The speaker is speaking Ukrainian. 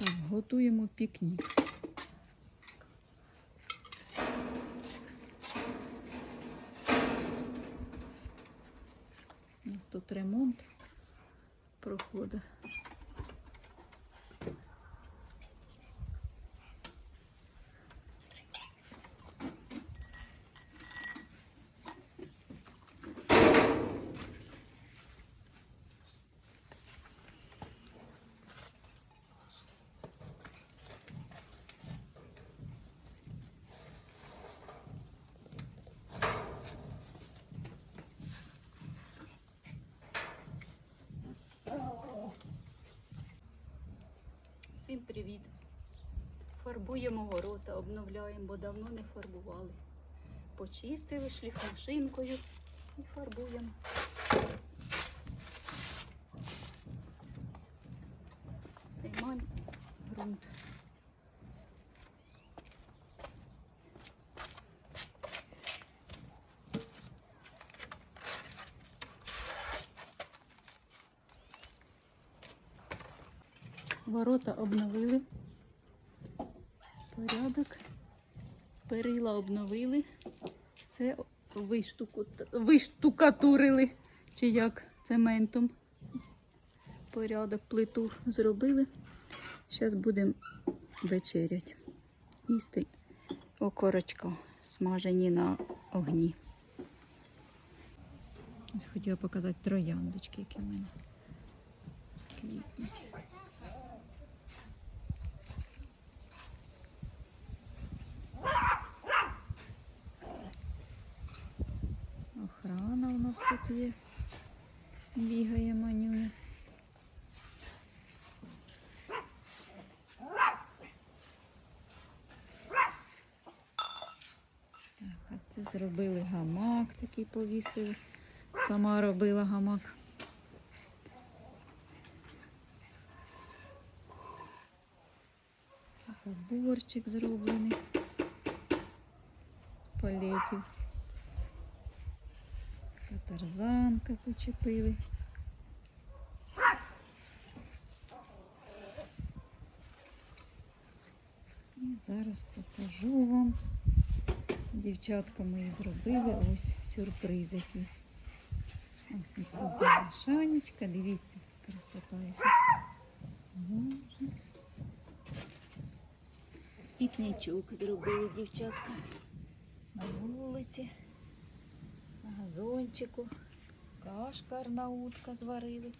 Так, готуємо пікнік. У нас тут ремонт проходить. Всім привіт! Фарбуємо ворота, обновляємо, бо давно не фарбували. Почистили шліфмашинкою і фарбуємо. Емаль, ґрунт. Ворота обновили. Порядок. Перила обновили. Це виштукатурили. Чи як цементом. Порядок плиту зробили. Зараз будемо вечерять. Їсти окорочка смажені на огні. Ось хотіла показати трояндочки, які в мене квітнуть. Охрана у нас тут є. Бігає манюня. Так, а це зробили гамак такий повісили. Сама робила гамак. Заборчик зроблений з палетів. Тарзанка почепили. І зараз покажу вам. Дівчатка мої зробили ось сюрприз який. Ось така шанечка, дивіться, красота яка. Пікнічок зробили дівчатка на вулиці, газончику. Кашка арнаутка зварили.